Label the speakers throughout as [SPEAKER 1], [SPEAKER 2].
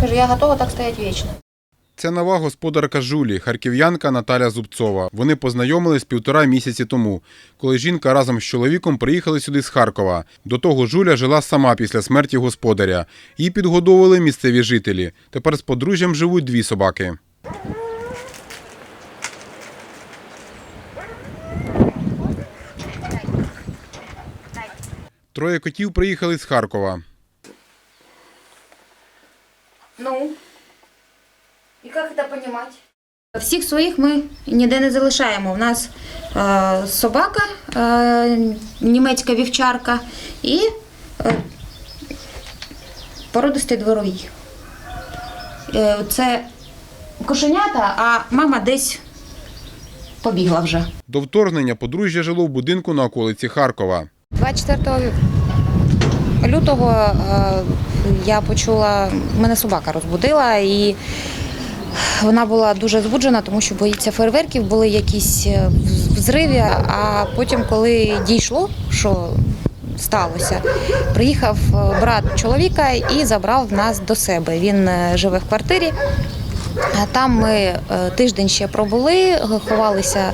[SPEAKER 1] Каже, я готова так стояти вічно.
[SPEAKER 2] Це нова господарка Жулі, харків'янка Наталя Зубцова. Вони познайомились півтора місяці тому, коли жінка разом з чоловіком приїхали сюди з Харкова. До того Жуля жила сама після смерті господаря. Її підгодовували місцеві жителі. Тепер з подружжям живуть дві собаки. Троє котів приїхали з Харкова.
[SPEAKER 1] Ну, і як це розуміти? Всіх своїх ми ніде не залишаємо. У нас е, собака, е, німецька вівчарка і е, породистий дворовий. Е, це кошенята, а мама десь побігла вже.
[SPEAKER 2] До вторгнення подружжя жило в будинку на околиці Харкова.
[SPEAKER 1] 24 лютого е, я почула, мене собака розбудила і вона була дуже збуджена, тому що боїться фейерверків, були якісь е, взриви, а потім, коли дійшло, що сталося, приїхав е, брат чоловіка і забрав нас до себе. Він е, живе в квартирі. Там ми тиждень ще пробули, ховалися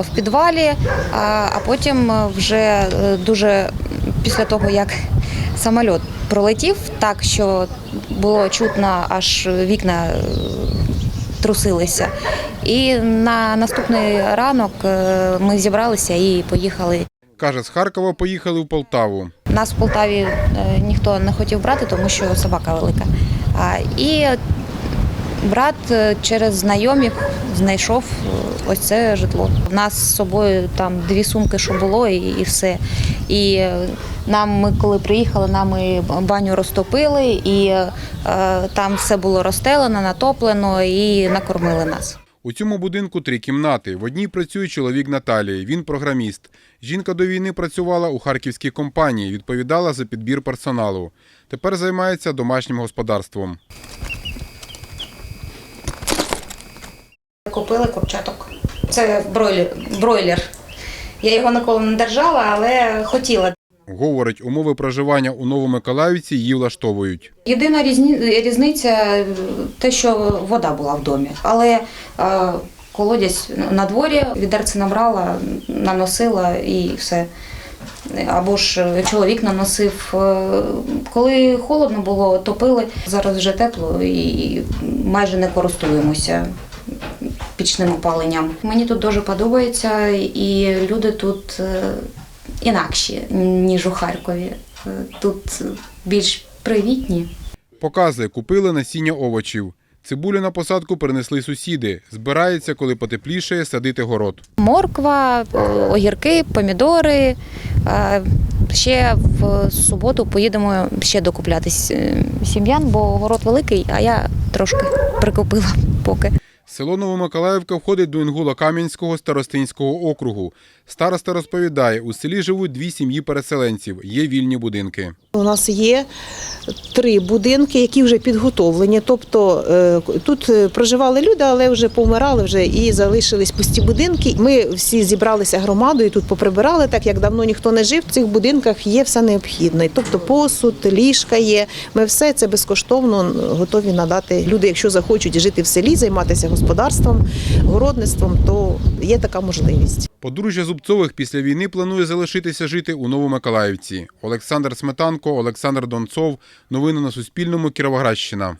[SPEAKER 1] в підвалі, а потім вже дуже після того, як самоліт пролетів, так що було чутно, аж вікна е, трусилися. І на наступний ранок е, ми зібралися і поїхали.
[SPEAKER 2] Каже, з Харкова поїхали в Полтаву.
[SPEAKER 1] Нас в Полтаві е, ніхто не хотів брати, тому що собака велика. І брат е, через знайомих знайшов е, ось це житло. У нас з собою там дві сумки, що було, і, і все. І е, нам, ми коли приїхали, нам і баню розтопили, і е, там все було розстелено, натоплено і накормили нас.
[SPEAKER 2] У цьому будинку три кімнати. В одній працює чоловік Наталії. Він програміст. Жінка до війни працювала у харківській компанії, відповідала за підбір персоналу. Тепер займається домашнім господарством.
[SPEAKER 1] Купили курчаток. Це бройлер. бройлер. Я його ніколи не держала, але хотіла.
[SPEAKER 2] Говорить, умови проживання у Новомиколаївці її влаштовують.
[SPEAKER 1] Єдина різниця те, що вода була в домі. Але е, колодязь на дворі, відерце набрала, наносила і все. Або ж чоловік наносив. Е, Коли холодно було, топили. Зараз вже тепло і майже не користуємося пічним опаленням. Мені тут дуже подобається, і люди тут е, інакші, ніж у Харкові. Е, Тут більш привітні.
[SPEAKER 2] Показує, купили насіння овочів. Цибулю на посадку принесли сусіди. Збирається, коли потеплішає, садити город.
[SPEAKER 1] Морква, е, огірки, помідори. Ще в суботу поїдемо ще докупляти с- сім'ян, бо город великий, а я трошки прикупила поки.
[SPEAKER 2] Село Новомиколаївка входить до Інгула-Кам'янського старостинського округу. Староста розповідає, у селі живуть дві сім'ї переселенців, є вільні будинки.
[SPEAKER 3] У нас є три будинки, які вже підготовлені. Тобто е, тут е, проживали люди, але вже помирали вже і залишились пусті будинки. Ми всі зібралися громадою, тут поприбирали, так як давно ніхто не жив. В цих будинках є все необхідне. Тобто посуд, ліжка є. Ми все це безкоштовно готові надати. Люди, якщо захочуть жити в селі, займатися господарством, городництвом, то є така можливість.
[SPEAKER 2] Подружжя Зубцових після війни планує залишитися жити у Новомиколаївці. Олександр Сметанко, Олександр Донцов. Новини на Суспільному. Кіровоградщина.